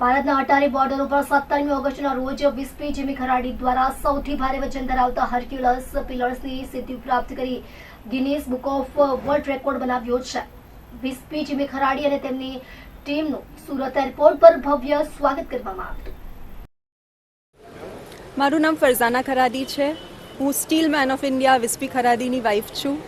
ભારતના અટારી બોર્ડર ઉપર સત્તરમી ઓગસ્ટના રોજ વિસ્પી જીમી ખરાડી દ્વારા સૌથી ભારે વજન ધરાવતા હર્ક્યુલસ પિલર્સની સિદ્ધિ પ્રાપ્ત કરી. Guinness book of world record બનાવ્યો છે. વિસ્પી જીમી ખરાડી અને તેમની ટીમનું સુરત એરપોર્ટ પર ભવ્ય સ્વાગત કરવામાં આવ્યું. મારું નામ ફરઝાના ખરાદી છે. હું steel man of India Vispy ખરાદીની wife છું.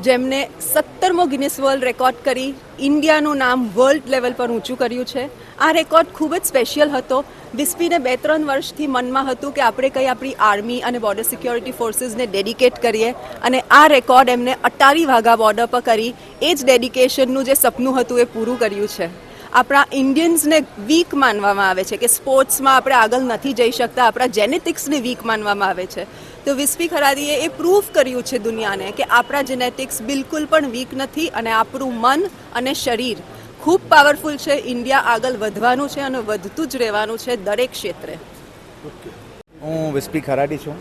જેમને સત્તરમો ગિનિસ વર્લ્ડ રેકોર્ડ કરી ઇન્ડિયાનું નામ વર્લ્ડ લેવલ પર ઊંચું કર્યું છે. આ રેકોર્ડ ખૂબ જ સ્પેશિયલ હતો. વિસ્પીને બે ત્રણ વર્ષથી મનમાં હતું કે આપણે કંઈ આપણી આર્મી અને બોર્ડર સિક્યોરિટી ફોર્સીસને ડેડિકેટ કરીએ અને આ રેકોર્ડ એમને અટારી વાઘા બોર્ડર પર કરી. એ જ ડેડિકેશનનું જે સપનું હતું એ પૂરું કર્યું છે. આપણા ઇન્ડિયન્સને વીક માનવામાં આવે છે કે સ્પોર્ટ્સમાં આપણે આગળ નથી જઈ શકતા, આપણા જેનેટિક્સને વીક માનવામાં આવે છે. તો વિસ્પી ખરાદીએ એ પ્રૂફ કર્યું છે દુનિયાને કે આપણા જેનેટિક્સ બિલકુલ પણ વીક નથી અને આપણું મન અને શરીર ખૂબ પાવરફુલ છે. ઇન્ડિયા આગળ વધવાનું છે અને વધતું જ રહેવાનું છે દરેક ક્ષેત્રે. હું વિસ્પી ખરાડી છું.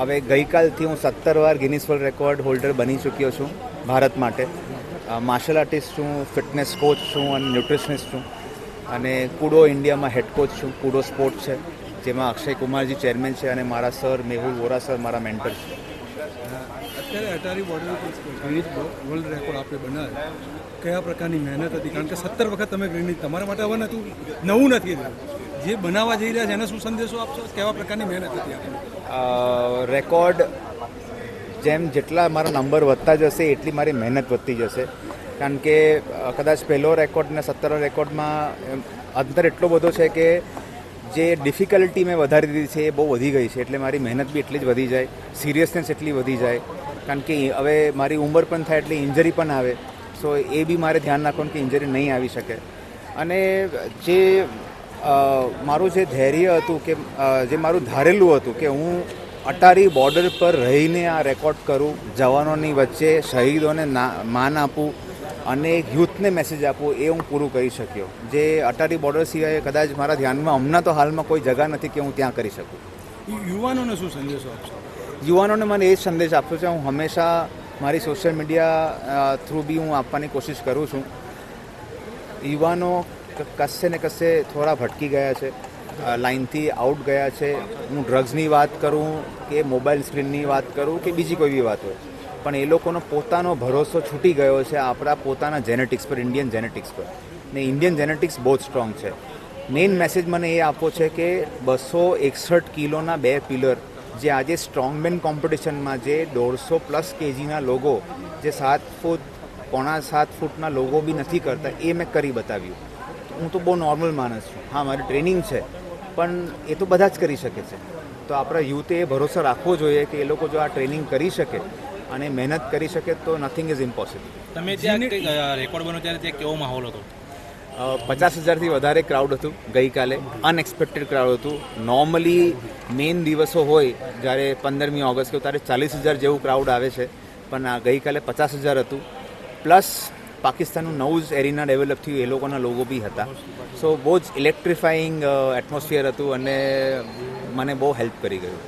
હવે ગઈકાલથી હું સત્તર વાર ગિનિસ વર્લ્ડ રેકોર્ડ હોલ્ડર બની ચૂક્યો છું ભારત માટે. માર્શલ આર્ટિસ્ટ છું ફિટનેસ કોચ છું અને ન્યુટ્રિશનિસ્ટ છું. અને કુડો ઇન્ડિયામાં હેડ કોચ છું કુડો સ્પોર્ટ છે જેમાં અક્ષય કુમારજી ચેરમેન છે અને મારા સર મેહુલ વોરા સર મારા મેન્ટર છે. અત્યારે અટારી બોર્ડર વર્લ્ડ રેકોર્ડ આપણે બનાવ્યો. કયા પ્રકારની મહેનત હતી? કારણ કે સત્તર વખત તમે ગિનિસ તમારા માટે હવે હતું નવું નથી જે બનાવવા જઈ રહ્યા છે એને શું સંદેશો આપશો? કેવા પ્રકારની મહેનત હતી રેકોર્ડ જેમ જેટલા મારા નંબર વધતા જશે, એટલી મારી મહેનત વધતી જશે. કારણ કે કદાચ પહેલો રેકોર્ડ ને સત્તર રેકોર્ડમાં અંતર એટલો બધો છે કે, જે ડિફિકલ્ટી મેં વધારી દીધી છે એ બહુ વધી ગઈ છે. એટલે મારી મહેનત બી એટલી જ વધી જાય. સિરિયસનેસ એટલી વધી જાય. કારણ કે, હવે મારી ઉંમર પણ થાય એટલે ઇન્જરી પણ આવે. સો એ બી મારે ધ્યાન રાખવાનું કે ઇન્જરી નહીં આવી શકે. અને જે મારું જે ધૈર્ય હતું કે જે મારું ધારેલું હતું કે હું અટારી બોર્ડર પર રહીને આ રેકોર્ડ કરું જવાનોની વચ્ચે શહીદોને ના માન આપું અને એક યુથને મેસેજ આપું એ હું પૂરું કરી શક્યો. જે અટારી બોર્ડર સિવાય કદાચ મારા ધ્યાનમાં હમણાં તો હાલમાં કોઈ જગા નથી કે હું ત્યાં કરી શકું. યુવાનોને શું સંદેશો આપશો? યુવાનોને મને એ જ સંદેશ આપશો છે હું હંમેશા મારી સોશિયલ મીડિયા થ્રુ બી હું આપવાની કોશિશ કરું છું. યુવાનો કશે ને કશે થોડા ભટકી ગયા છે. લાઇનથી આઉટ ગયા છે. હું ડ્રગ્સની વાત કરું કે મોબાઈલ સ્ક્રીનની વાત કરું કે બીજી કોઈ બી વાત હોય. પણ એ લોકોનો પોતાનો ભરોસો છૂટી ગયો છે આપણા પોતાના જેનેટિક્સ પર ઇન્ડિયન જેનેટિક્સ પર. ને ઇન્ડિયન જેનેટિક્સ બહુ જ સ્ટ્રોંગ છે. મેઇન મેસેજ મને એ આપવો છે કે બસો એકસઠ કિલોના બે પિલર જે આજે સ્ટ્રોંગમેન કોમ્પિટિશનમાં જે દોઢસો પ્લસ કેજીના લોગો જે સાત ફૂટ, પોણા સાત ફૂટના લોગો બી નથી કરતા, એ મેં કરી બતાવ્યું. હું તો બહુ નોર્મલ માણસ છું. હા, મારી ટ્રેનિંગ છે. પણ એ તો બધા જ કરી શકે છે. તો આપણા યુથે એ ભરોસો રાખવો જોઈએ કે એ લોકો જો આ ટ્રેનિંગ કરી શકે અને મહેનત કરી શકે તો નથિંગ ઇઝ ઇમ્પોસિબલ તમે ત્યાં રેકોર્ડ બન્યો ત્યારે ત્યાં કેવો માહોલ હતો? પચાસ હજારથી વધારે ક્રાઉડ હતું ગઈકાલે અનએક્સપેક્ટેડ ક્રાઉડ હતું. નોર્મલી મેઇન દિવસો હોય જ્યારે પંદરમી ઓગસ્ટ કે ત્યારે ચાલીસ હજાર જેવું ક્રાઉડ આવે છે પણ આ ગઈકાલે પચાસ હજાર હતું. પ્લસ પાકિસ્તાનનું નવું જ એરિના ડેવલપ થયું, એ લોકોના લોગો બી હતા. સો બહુ જ ઇલેક્ટ્રિફાઈંગ એટમોસ્ફિયર હતું અને મને બહુ હેલ્પ કરી ગયું.